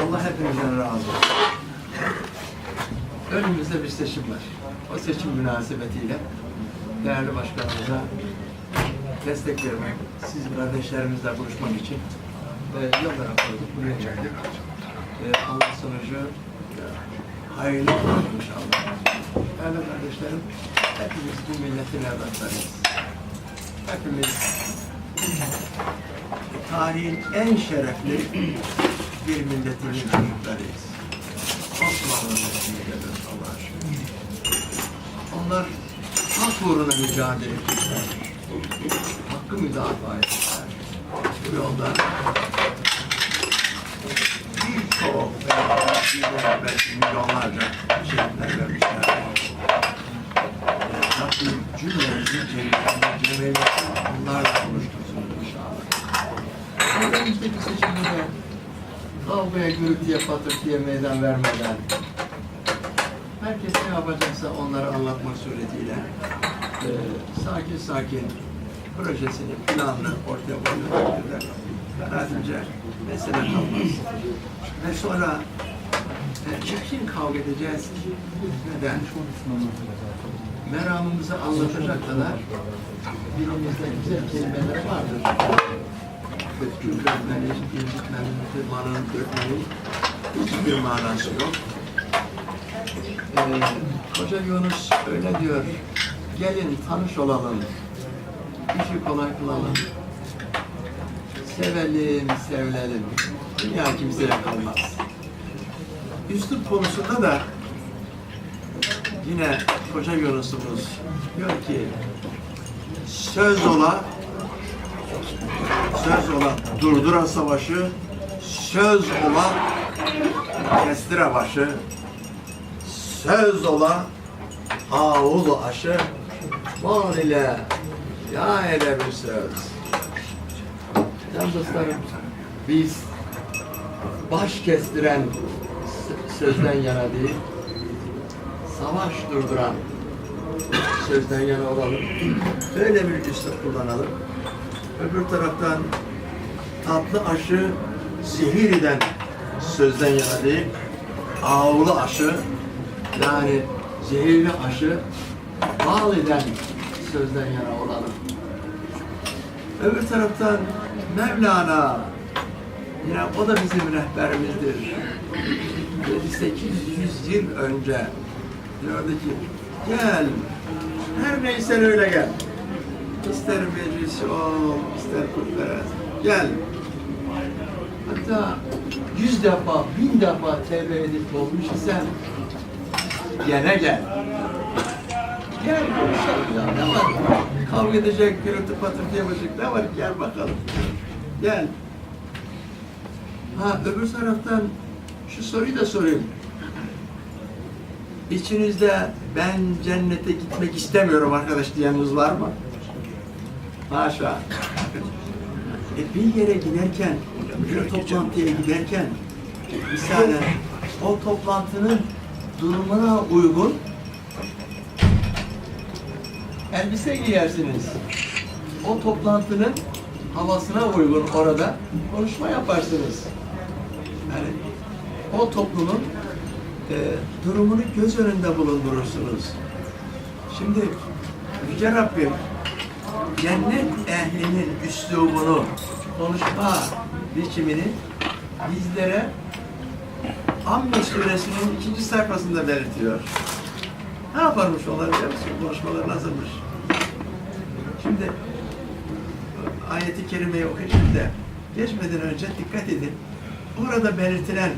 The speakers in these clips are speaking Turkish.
Allah hepinizden razı olsun. Önümüzde bir seçim var. O seçim münasebetiyle değerli başkanımıza destek vermek, siz kardeşlerimizle buluşmak için e, yollara koyduk, buraya geldik. E, Allah sonucu hayırlı olsun inşallah. Değerli kardeşlerim, hepimiz bu milletin evlatlarıyız. Hepimiz tarihin en şerefli bir milletinin çocuklarıyız. Osmanlı milletine geliyoruz Allah'a şükür. Onlar hak uğruna mücadele ettiler. Hakkı müdafaa ettiler. Bu yolda birçok ve belki milyonlarca şehitler vermişler. Rabbim cümlemizi cennetine Önümüzdeki seçimlere kavgaya, gürültüye, patırtıya meydan vermeden herkes ne yapacaksa onları anlatmak suretiyle e, sakin sakin projesini, planını ortaya koyduğu takdirde kanaatimce mesele kalmaz. Ve sonra e, çirkin kavga edeceğiz. Neden? Meramımızı anlatacak kadar dilimizde güzel kelimeler vardır. Öfkün dökmeni, incitmenin, tırmanın dökmeni hiçbir manası yok. Ee, Koca Yunus öyle diyor, gelin tanış olalım, işi kolay kılalım, sevelim, sevilelim, dünya kimseye kalmaz. Üslup konusunda da yine Koca Yunus'umuz diyor ki, söz ola, söz ola durdura savaşı, söz ola kestire başı, söz ola ağulu aşı, mal ile ya ele bir söz. Can dostlarım, biz baş kestiren sözden yana değil, savaş durduran sözden yana olalım. Böyle bir üslup kullanalım. Öbür taraftan tatlı aşı zehir eden sözden yana değil, ağlı aşı yani zehirli aşı bal eden sözden yana olalım. Öbür taraftan Mevlana yine o da bizim rehberimizdir. 800 yıl önce diyordu ki gel her neysen öyle gel. İster meclis ol, ister kutlara gel. Hatta yüz defa, bin defa tevbe edip olmuş isen gene gel. Gel konuşalım ya ne var? Kavga edecek, gürültü patırtı yapacak ne var? Gel bakalım. Gel. Ha öbür taraftan şu soruyu da sorayım. İçinizde ben cennete gitmek istemiyorum arkadaş diyeniniz var mı? Haşa. E bir yere giderken, bir toplantıya giderken, misalen o toplantının durumuna uygun elbise giyersiniz. O toplantının havasına uygun orada konuşma yaparsınız. Yani o toplumun e, durumunu göz önünde bulundurursunuz. Şimdi Yüce Rabbim cennet ehlinin üslubunu, konuşma biçimini bizlere Amme suresinin ikinci sayfasında belirtiyor. Ne yaparmış onlar biliyor musun? Konuşmalar nasılmış? Şimdi ayeti kerimeyi okuyacağım da geçmeden önce dikkat edin. Orada belirtilen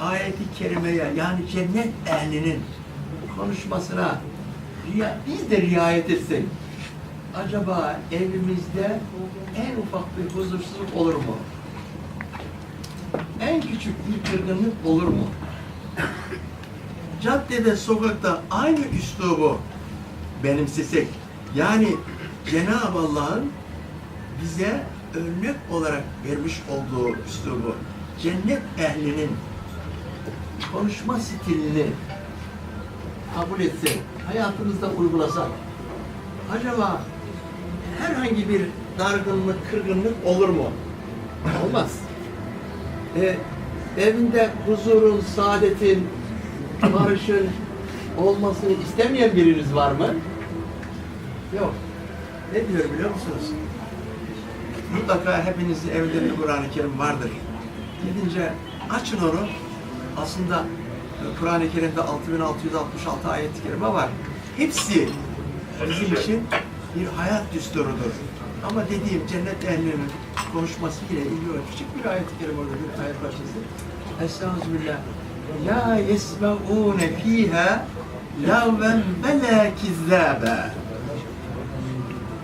ayeti kerimeye yani cennet ehlinin konuşmasına biz de riayet etsek acaba evimizde en ufak bir huzursuzluk olur mu? En küçük bir kırgınlık olur mu? Caddede, sokakta aynı üslubu benimsesek, yani Cenab-ı Allah'ın bize örnek olarak vermiş olduğu üslubu, cennet ehlinin konuşma stilini kabul etsek, hayatımızda uygulasak, acaba herhangi bir dargınlık, kırgınlık olur mu? Olmaz. E, evinde huzurun, saadetin, barışın olmasını istemeyen biriniz var mı? Yok. Ne diyor biliyor musunuz? Mutlaka hepinizin bir Kur'an-ı Kerim vardır. Gidince açın onu. Aslında e, Kur'an-ı Kerim'de 6666 ayet-i kerime var. Hepsi bizim için bir hayat düsturudur. Ama dediğim cennet ehlinin konuşması ile ilgili küçük bir ayet-i kerime orada bir ayet parçası. Estağfirullah. La yesme'ûne fîhâ lağven ve lâ kizzâbe.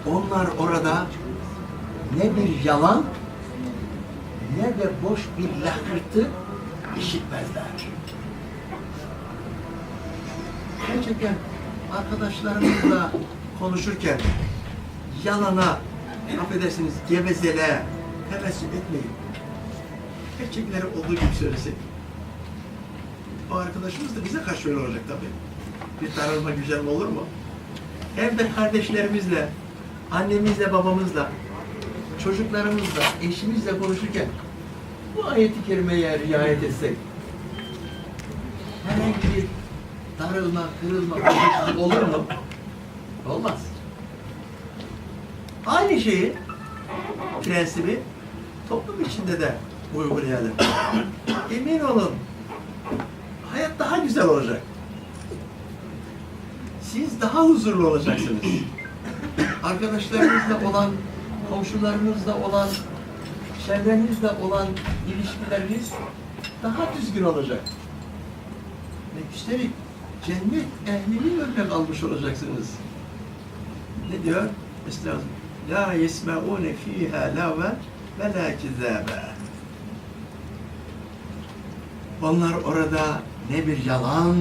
Onlar orada ne bir yalan ne de boş bir lakırtı işitmezler. Gerçekten arkadaşlarımızla konuşurken yalana, affedersiniz gevezeliğe tevessül etmeyin. Gerçekleri olduğu gibi söylesek. O arkadaşımız da bize karşı öyle olacak tabii. Bir darılma güzel mi olur mu? Evde kardeşlerimizle, annemizle, babamızla, çocuklarımızla, eşimizle konuşurken bu ayeti kerimeye riayet etsek herhangi bir darılma, kırılma, olur mu? Olmaz. Aynı şeyi, prensibi toplum içinde de uygulayalım. Emin olun, hayat daha güzel olacak. Siz daha huzurlu olacaksınız. Arkadaşlarınızla olan, komşularınızla olan, çevrenizle olan ilişkileriniz daha düzgün olacak. Ve üstelik cennet ehlinin örnek almış olacaksınız. Ne diyor? Estağfurullah. La yesme'une fiha lave ve la kizabe. Onlar orada ne bir yalan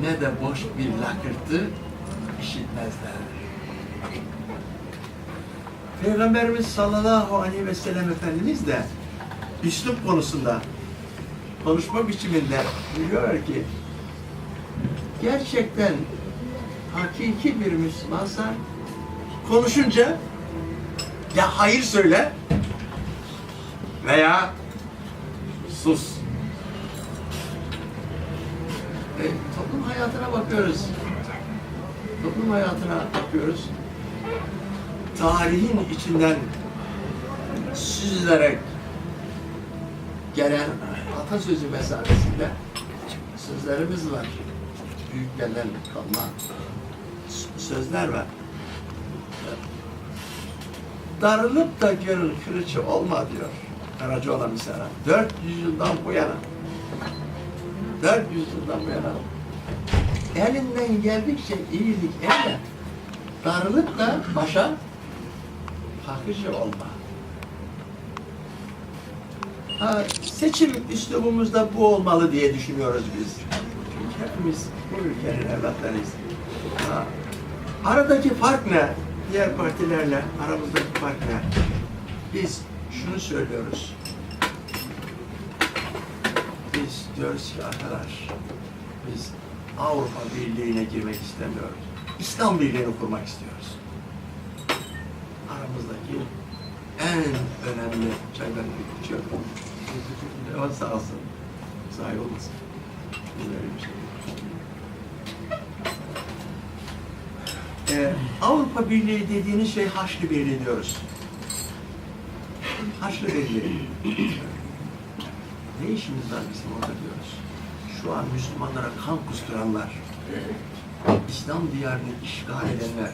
ne de boş bir lakırtı işitmezler. Peygamberimiz sallallahu aleyhi ve sellem Efendimiz de üslup konusunda konuşma biçiminde biliyor ki gerçekten hakiki bir Müslümansa konuşunca ya hayır söyle veya sus. E, toplum hayatına bakıyoruz. Toplum hayatına bakıyoruz. Tarihin içinden süzülerek gelen atasözü mesabesinde sözlerimiz var. Büyüklerden kalma sözler var. Darılıp da gönül kırıcı olma diyor Karacaoğlan mesela. 400 yıldan bu yana 400 yıldan bu yana elinden geldikçe iyilik eyle. Darılıp da başa kakıcı olma. Ha, seçim üslubumuzda bu olmalı diye düşünüyoruz biz. Çünkü hepimiz bu ülkenin evlatlarıyız. Ha, aradaki fark ne? Diğer partilerle aramızdaki fark ne? Biz şunu söylüyoruz. Biz diyoruz ki arkadaş, biz Avrupa Birliği'ne girmek istemiyoruz. İslam Birliği'ni kurmak istiyoruz. Aramızdaki en önemli çaydan bir. Ama sağ olsun. Sahi olmasın. Böyle bir şey. Ee, Avrupa Birliği dediğiniz şey Haçlı Birliği diyoruz. Haçlı Birliği. ne işimiz var bizim orada diyoruz. Şu an Müslümanlara kan kusturanlar, İslam diyarını işgal edenler,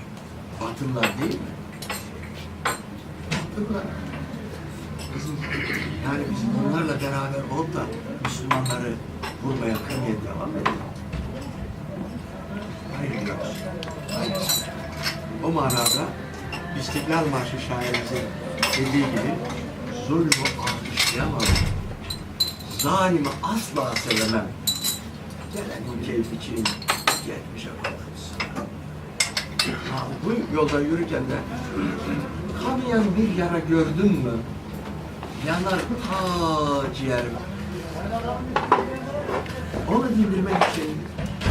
Batılılar değil mi? Batılılar. Bizim, yani bizim onlarla beraber olup da Müslümanları vurmaya, kırmaya devam edelim. Hayır diyoruz. Hayır. O manada İstiklal Marşı şairimizin dediği gibi zulmü alkışlayamam. Zalimi asla sevemem. Gelenin keyfi için geçmişe kalırız. Ha, bu yolda yürürken de kanayan bir yara gördün mü? Yanar ta ciğerim. Onu dindirmek için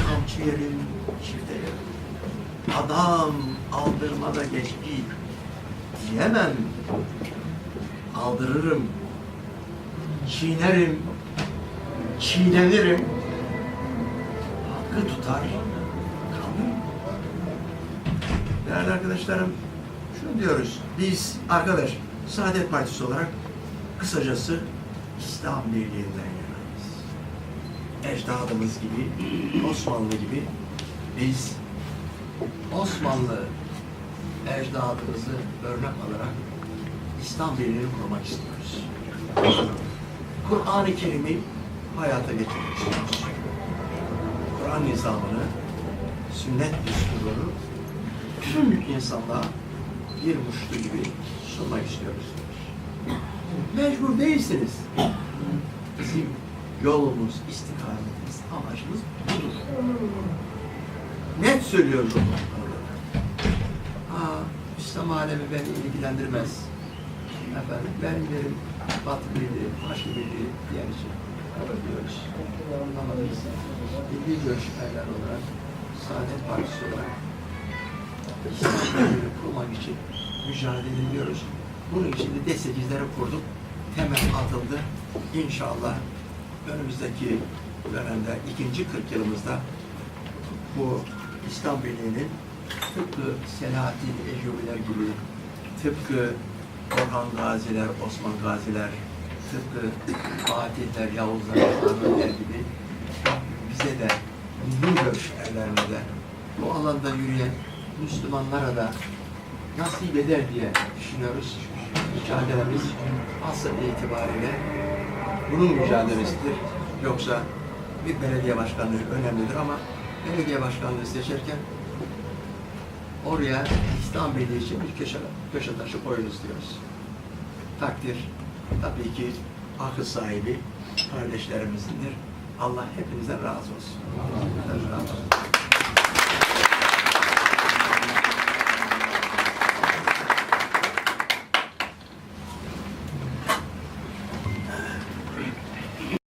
kamçı yerim, çifte yerim. Adam aldırmada geç git diyemem. Aldırırım. çiğnerim, çiğnenirim, hakkı tutar, kalırım. Değerli arkadaşlarım, şunu diyoruz, biz arkadaş, Saadet Partisi olarak kısacası İslam Birliği'nden yanayız. Ecdadımız gibi, Osmanlı gibi biz Osmanlı ecdadımızı örnek alarak İslam Birliği'ni kurmak istiyoruz. Kur'an-ı Kerim'i hayata geçirmek istiyoruz. Kur'an nizamını, sünnet düsturunu tüm insanlığa bir muştu gibi sunmak istiyoruz. Mecbur değilsiniz. Bizim yolumuz, istikametimiz, amacımız budur. Net söylüyorum bu konuda. Aa, İslam alemi beni ilgilendirmez. Efendim, benim yerim Batı Birliği, başka birliği diyen için kabul ediyoruz. Ama biz milli görüşmeler olarak, Saadet Partisi olarak İslam kurmak için mücadele ediyoruz. Bunun için de destekçileri kurduk. Temel atıldı. İnşallah önümüzdeki dönemde, ikinci 40 yılımızda bu Birliği'nin tıpkı Selahattin Eyyubiler gibi, tıpkı Orhan Gaziler, Osman Gaziler, tıpkı Fatihler, Yavuzlar, Ahmetler gibi bize de milli görüş de bu alanda yürüyen Müslümanlara da nasip eder diye düşünüyoruz. Mücadelemiz asıl itibariyle bunun mücadelesidir. Yoksa bir belediye başkanlığı önemlidir ama belediye başkanlığı seçerken oraya Birliği için bir köşe, köşe taşı koyunuz diyoruz. Takdir tabii ki akıl sahibi kardeşlerimizdir. Allah hepinizden razı olsun. Allah razı olsun.